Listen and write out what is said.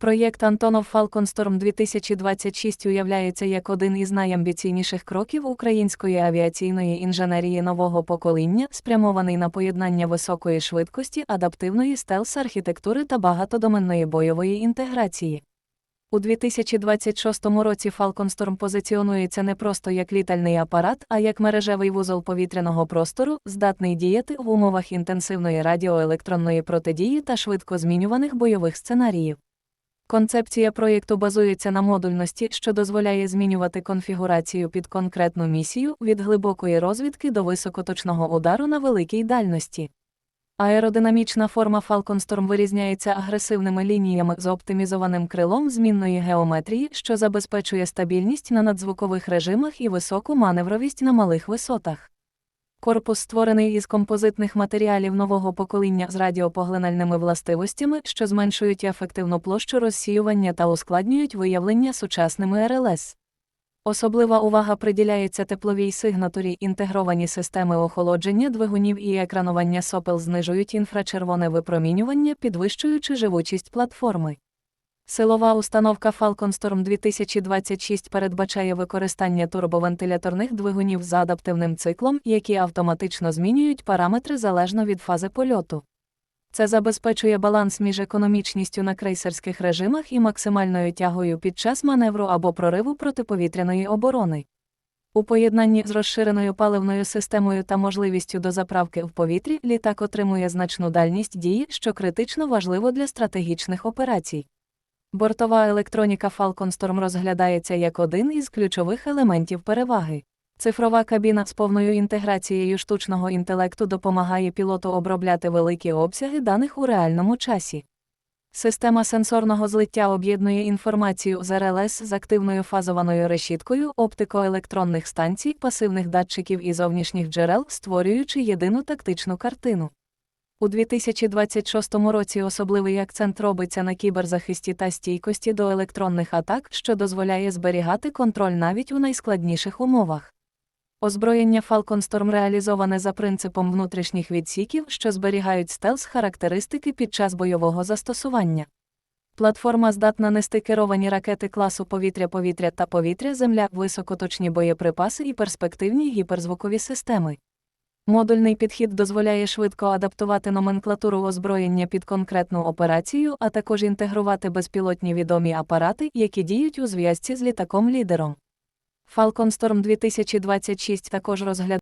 Проєкт Антонов Falconstorm 2026 уявляється як один із найамбіційніших кроків української авіаційної інженерії нового покоління, спрямований на поєднання високої швидкості, адаптивної стелс-архітектури та багатодоменної бойової інтеграції. У 2026 році Falconstorm позиціонується не просто як літальний апарат, а як мережевий вузол повітряного простору, здатний діяти в умовах інтенсивної радіоелектронної протидії та швидко змінюваних бойових сценаріїв. Концепція проєкту базується на модульності, що дозволяє змінювати конфігурацію під конкретну місію від глибокої розвідки до високоточного удару на великій дальності. Аеродинамічна форма Falconstorm вирізняється агресивними лініями з оптимізованим крилом змінної геометрії, що забезпечує стабільність на надзвукових режимах і високу маневровість на малих висотах. Корпус створений із композитних матеріалів нового покоління з радіопоглинальними властивостями, що зменшують ефективну площу розсіювання та ускладнюють виявлення сучасними РЛС. Особлива увага приділяється тепловій сигнатурі, інтегровані системи охолодження двигунів і екранування сопел знижують інфрачервоне випромінювання, підвищуючи живучість платформи. Силова установка Falconstorm 2026 передбачає використання турбовентиляторних двигунів з адаптивним циклом, які автоматично змінюють параметри залежно від фази польоту. Це забезпечує баланс між економічністю на крейсерських режимах і максимальною тягою під час маневру або прориву протиповітряної оборони. У поєднанні з розширеною паливною системою та можливістю до заправки в повітрі літак отримує значну дальність дії, що критично важливо для стратегічних операцій. Бортова електроніка Falconstorm розглядається як один із ключових елементів переваги. Цифрова кабіна з повною інтеграцією штучного інтелекту допомагає пілоту обробляти великі обсяги даних у реальному часі. Система сенсорного злиття об'єднує інформацію з РЛС з активною фазованою решіткою оптикоелектронних станцій, пасивних датчиків і зовнішніх джерел, створюючи єдину тактичну картину. У 2026 році особливий акцент робиться на кіберзахисті та стійкості до електронних атак, що дозволяє зберігати контроль навіть у найскладніших умовах. Озброєння Falconstorm реалізоване за принципом внутрішніх відсіків, що зберігають стелс-характеристики під час бойового застосування. Платформа здатна нести керовані ракети класу повітря-повітря та повітря-земля, високоточні боєприпаси і перспективні гіперзвукові системи. Модульний підхід дозволяє швидко адаптувати номенклатуру озброєння під конкретну операцію, а також інтегрувати безпілотні відомі апарати, які діють у зв'язці з літаком-лідером. Falconstorm 2026 також розглядає